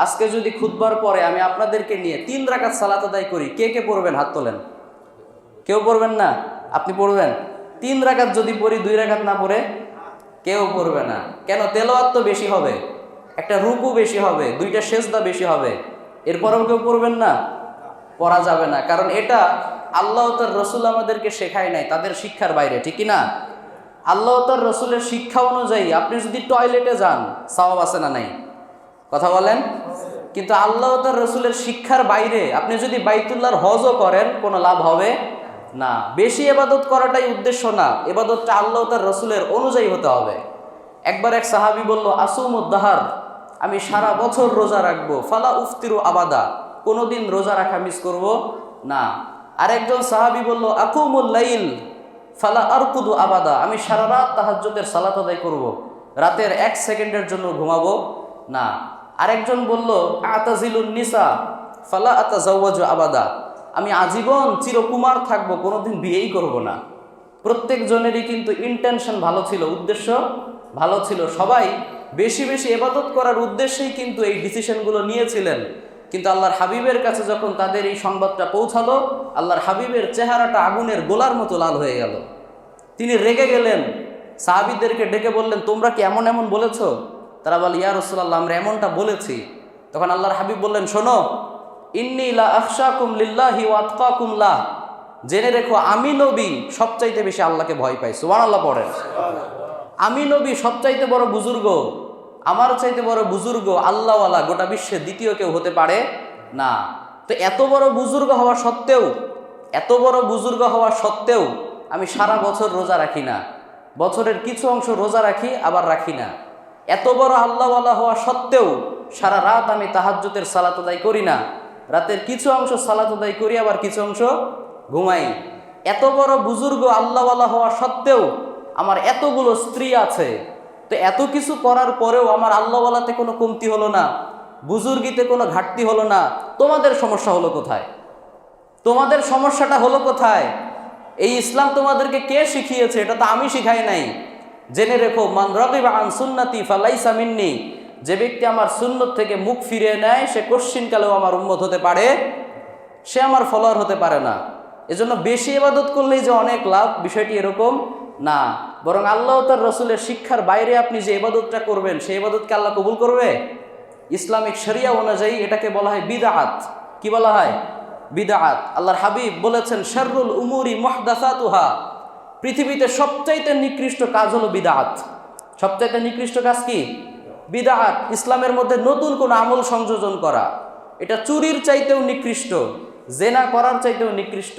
আজকে যদি খুদবার পরে আমি আপনাদেরকে নিয়ে তিন রাকাত সালাত আদায় করি, কে কে পড়বেন? হাত তোলেন। কেউ পড়বেন না? আপনি পড়বেন? তিন রাকাত যদি পড়ি, দুই রাকাত না পড়ে, কেউ পড়বে না। কেন? তেলাওয়াত তো বেশি হবে। একটা রুকু বেশি হবে, দুইটা সেজদা বেশি হবে। এরপরেও কেউ পড়বেন না? পড়া যাবে না। কারণ এটা আল্লাহ তার রসুল আমাদেরকে শেখায় নাই, তাদের শিক্ষার বাইরে, ঠিক না? আল্লাহ তার রসুলের শিক্ষা অনুযায়ী আপনি যদি টয়লেটে যান, সওয়াব আছে না নাই? কথা বলেন? কিন্তু আল্লাহ তার রসুলের শিক্ষার বাইরে আপনি যদি বাইতুল্লাহর হজও করেন, কোনো লাভ হবে না। বেশি এবাদত করাটাই উদ্দেশ্য না এবাদতটা আল্লাহ তার রসুলের অনুযায়ী হতে হবে। একবার এক সাহাবি বলল আসুম উদ্দাহার আমি সারা বছর রোজা রাখব, ফালা উফতিরু আবাদা, কোনোদিন রোজা রাখা মিস করব না। আরেকজন সাহাবি বলল, আকুমুল লাইল, ফালা আরকুদু আবাদা, আমি সারা রাত তাহাজ্জুদের সালাত আদায় করব, রাতের এক সেকেন্ডের জন্য ঘুমাবো না। আরেকজন বলল, আতাজিলুন নিসা, ফালা আতাজাওয়াজু আবাদা। আমি আজীবন চিরকুমার থাকব, কোনোদিন বিয়েই করব না। প্রত্যেক জনেরই কিন্তু ইন্টেনশন ভালো ছিল, উদ্দেশ্য ভালো ছিল। সবাই বেশি বেশি এবাদত করার উদ্দেশ্যেই কিন্তু এই ডিসিশনগুলো নিয়েছিলেন। কিন্তু আল্লাহর হাবিবের কাছে যখন তাদের এই সংবাদটা পৌঁছালো, আল্লাহর হাবিবের চেহারাটা আগুনের গোলার মতো লাল হয়ে গেল। তিনি রেগে গেলেন। সাহাবিদেরকে ডেকে বললেন, তোমরা কি এমন এমন বলেছ? তারা বলে, ইয়া রসুল্লাহ আমরা এমনটা বলেছি। তখন আল্লাহর হাবিব বললেন, শোনো, ইন্নি লা আখশাকুম লিল্লাহি ওয়া লাহ। জেনে রেখো, আমি নবী সবচাইতে বেশি আল্লাহকে ভয় পাই। সুবহান আল্লাহ পড়েন। আমি নবী সবচাইতে বড় বুজুর্গ, আমার চাইতে বড় বুজুর্গ, আল্লাহওয়ালা, গোটা বিশ্বে দ্বিতীয় কেউ হতে পারে না। তো এত বড় বুজুর্গ হওয়া সত্ত্বেও, এত বড় বুজুর্গ হওয়া সত্ত্বেও আমি সারা বছর রোজা রাখি না। বছরের কিছু অংশ রোজা রাখি, আবার রাখি না। এত বড় আল্লাহওয়ালা হওয়া সত্ত্বেও সারা রাত আমি তাহাজ্জুতের সালাত আদায় করি না। রাতের কিছু অংশ সালাত আদায় করি, আবার কিছু অংশ ঘুমাই। এত বড় বুজুর্গ আল্লাহওয়ালা হওয়া সত্ত্বেও আমার এতগুলো স্ত্রী আছে। তো এত কিছু করার পরেও আমার আল্লাহওয়ালাতে কোনো কমতি হলো না, বুজুর্গিতে কোনো ঘাটতি হলো না। তোমাদের সমস্যা হলো কোথায়? তোমাদের সমস্যাটা হলো কোথায়? এই ইসলাম তোমাদেরকে কে শিখিয়েছে? এটা তো আমি শিখাই নাই। জেনে রেখো, মান রকিবা আন সুন্নতি ফালাইসা মিন্নি যে ব্যক্তি আমার সুন্নত থেকে মুখ ফিরিয়ে নেয়, সে কোশ্চিনকালেও আমার উন্মত হতে পারে, সে আমার ফলোয়ার হতে পারে না। এজন্য বেশি ইবাদত করলেই যে অনেক লাভ, বিষয়টি এরকম না। বরং আল্লাহ তার রসুলের শিক্ষার বাইরে আপনি যে ইবাদতটা করবেন, সেই ইবাদতকে আল্লাহ কবুল করবে? ইসলামিক শরিয়া অনুযায়ী এটাকে বলা হয় বিদাআত। কি বলা হয়? বিদাআত। আল্লাহর হাবিব বলেছেন, শাররুল উমুরি মুহদাসাতুহা পৃথিবীতে সবচাইতে নিকৃষ্ট কাজ হলো বিদাত। সবচাইতে নিকৃষ্ট কাজ কি? বিদাত, ইসলামের মধ্যে নতুন কোন আমল সংযোজন করা। এটা চুরির চাইতেও নিকৃষ্ট, জেনা করার চাইতেও নিকৃষ্ট।